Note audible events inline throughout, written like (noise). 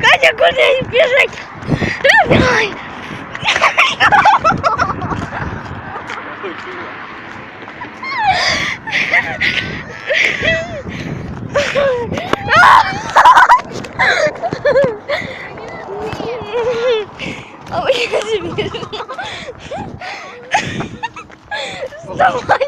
Катя кудись біжить. Давай. А мені смішно. Вставай.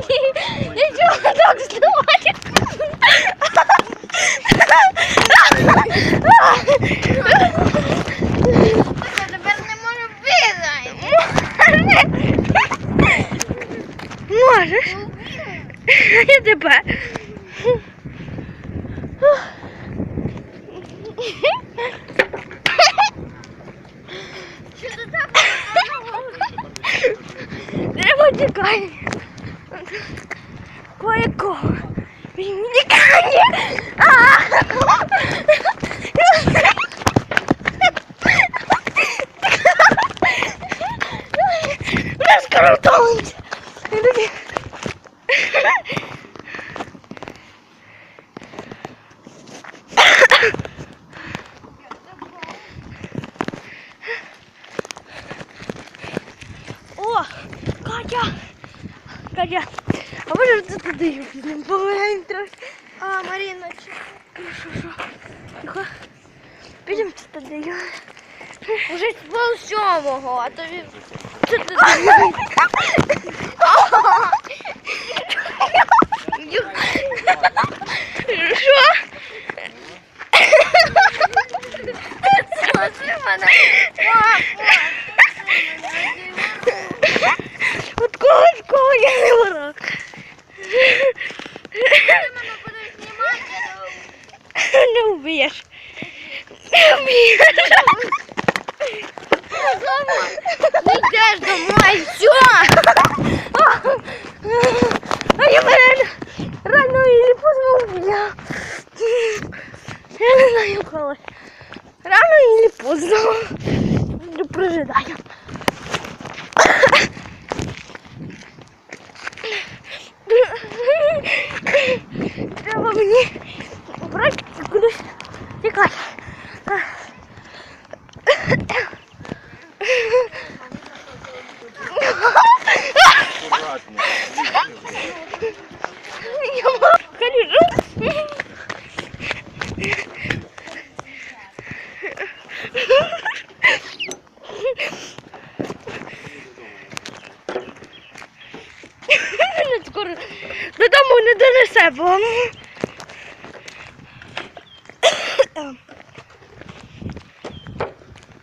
Я тебе. Що ти так? Треба тікати. Кое-кого. Він тікає. підемо погуляємо трохи? А, Маріна, чи... Що, що? Тихо. Підемо туди. Уже пол сьомого, а то він... Що? Смотри Я не знаю коли. Рано или поздно. Не прожидаю. Треба мені брати кудись тікати.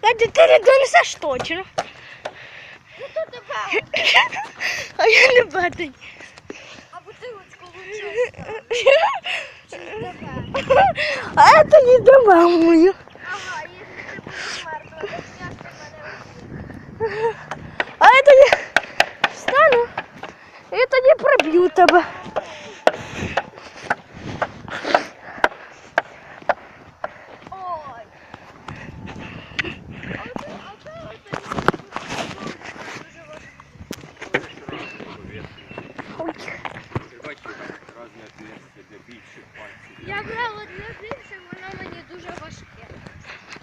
Катя, ти не донесеш точно. А я не бачу. А бутилочку. А это не дома мою. Ага, якщо ти будеш мертва, то як ти мене А это я встану. І тоді проб'ю тебе.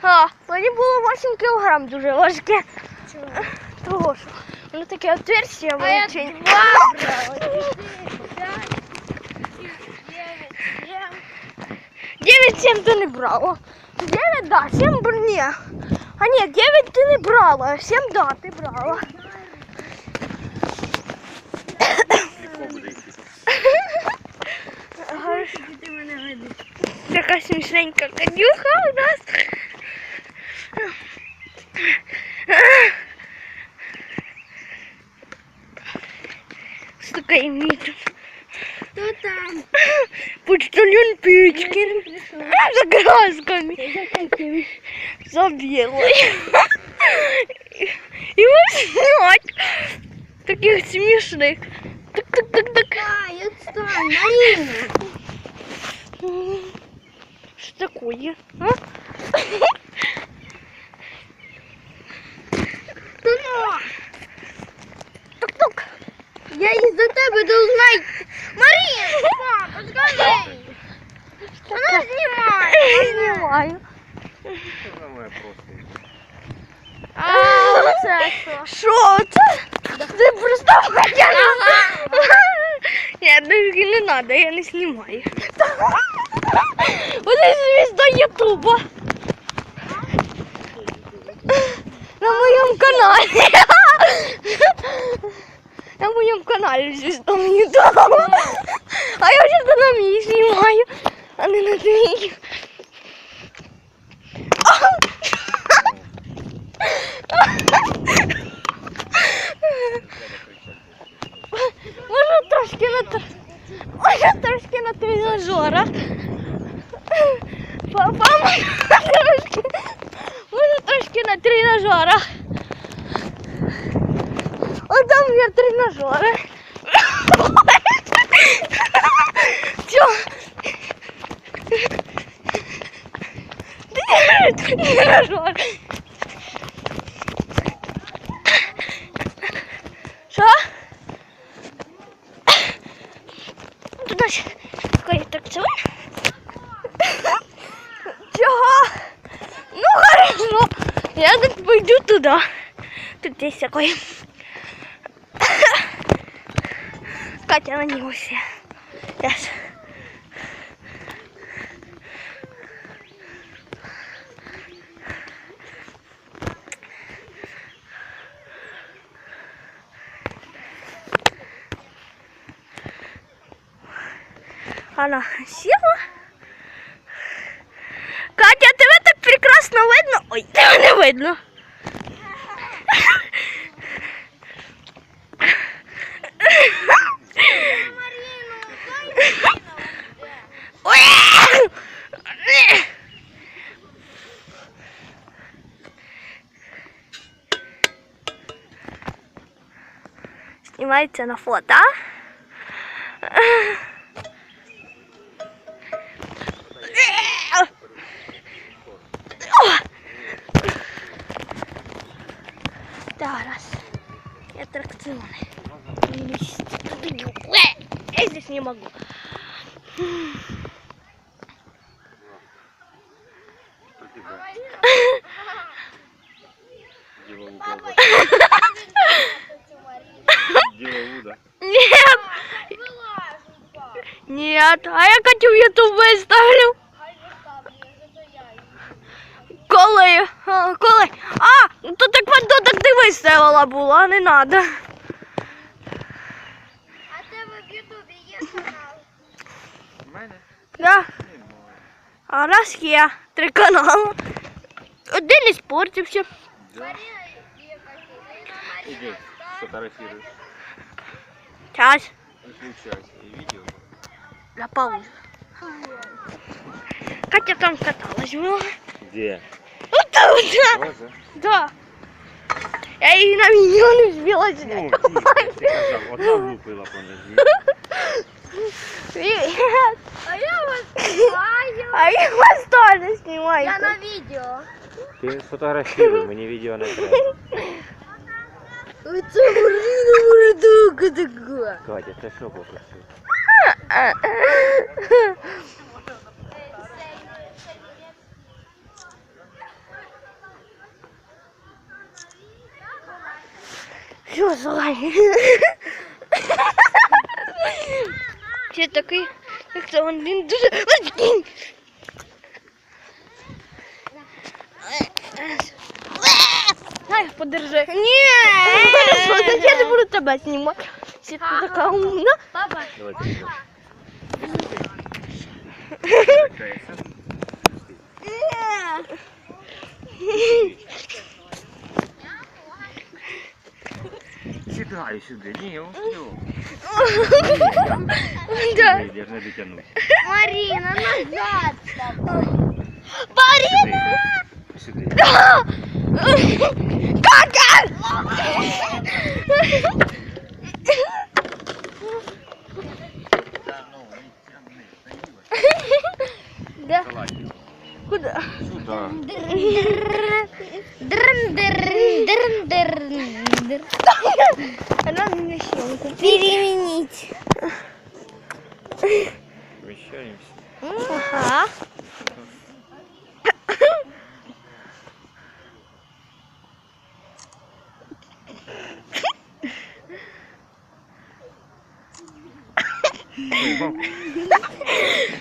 А, мені було 8 кілограм дуже важке. Чого? Того що воно таке отверстие А я величезне. два брала. Чотири, п'ять, шість, дев'ять, сім. 9-7 ти не брала. 9, да, 7 бр- ні. А ні, 9 ти не брала, 7 да, ти брала. Легко буде йти. Ага. Така смішненька кадюха у нас. Мітом. Хто там? Почтальон Пичкин. (laughs) За красками. За белой. И вот. Таких смешных. Так-так-так-так. Ай, отстань, Маріна. Что такое? А? Тук-тук. Я із-за тебе должна Марина, папа, скажи. Она снимает. Знімаю. Це вона моя просто. А це що? Що це? Ти просто хотіла. Ні, дочки, не треба, я не знімаю. Вони звізда Ютуба. На моєму каналі. моєму каналі звізда Ютуба. А я вже на мій знімаю, а не на твій. Може трошки на тр- може трошки на тренажерах. Папа, може трошки, може трошки на тренажерах. О, там є тренажери. Чо? Тренажер. Що? Туда ж такой аттракцион. Чего? Ну хорошо. Я так пойду туда. Тут есть такой. Него все. Сейчас. Она села. Катя, тебе так прекрасно видно. Ой, (clears throat) не видно. Снимается на фото. Зараз. И аттракционы. Я здесь не могу. Нет. А я Катю в Ютуб виставлю. Хай виставлю, зато я її. Коли? А, коли? А, ну то так то так ти виставила була, не надо. А тебе в Ютубі є канал? У мене Да. А раз є три канали. Один із спортився. Да. Марина є Катерина, Іди, Марина. Час. Не включайся. І відео. На паузу. Катя там каталась була. Де? Вот там, да. Тоже? Да. Я її на відео не встигла Ну, зняти. тихо, ти казав, одна влупила по нозі. Привіт. А я вас знаю. А я вас теж знімаю. Я на відео. Ти сфотографіруй, мені відео не треба. Оце Марина мордука така. Катя, це що попросив? Що злай? Ще такий, як це він дуже. Ай, подержи. Ні! (laughs) Я не буду тебе знімати. Чи ти така умна? Папа, Давайте. сюди. Кається. Сідай сюди. Ні, ось Да. Я ж не дотягнусь. Марина, назад. Сюди. Сюди. Кака!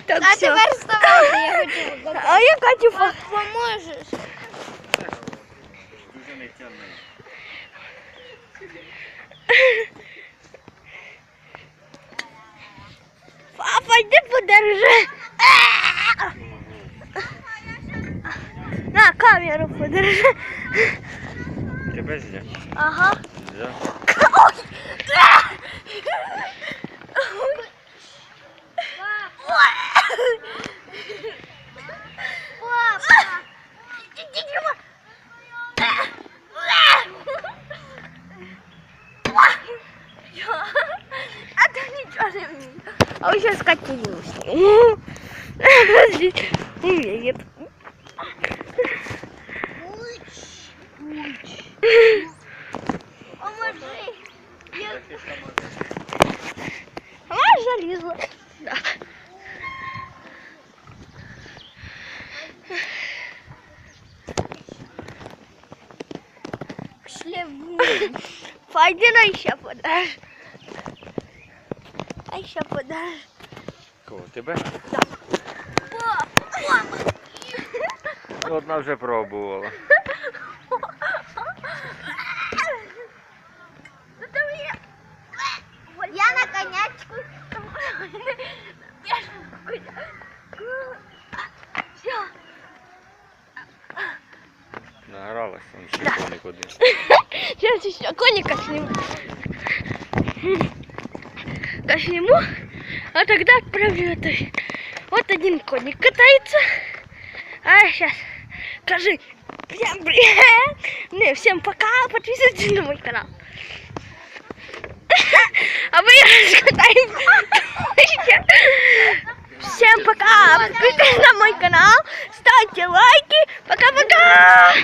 Так, А все. тепер вставайте, я хочу. А я Катю по... Поможеш? Дуже не тягне. Папа, йди подержи. На камеру подержи. Тебе зля. Ага. Зля. А ты ничего. А вы сейчас сниму. Умеет. Поможи! А, залезла. Да. Пойди на еще подашь. А еще подашь. Кого? Тебе? Папа! Одна вже пробувала. Я на конячку. Награлась, он ще Да. коник один. Сейчас еще коника сниму. Сниму, а тогда отправлю это. Вот один коник катается. А сейчас скажи всем привет. Не, всем пока. Подписывайтесь на мой канал. (laughs) А мы раскатаем. (laughs) Всем пока. Подписывайтесь на мой канал. Ставьте лайки. Пока-пока.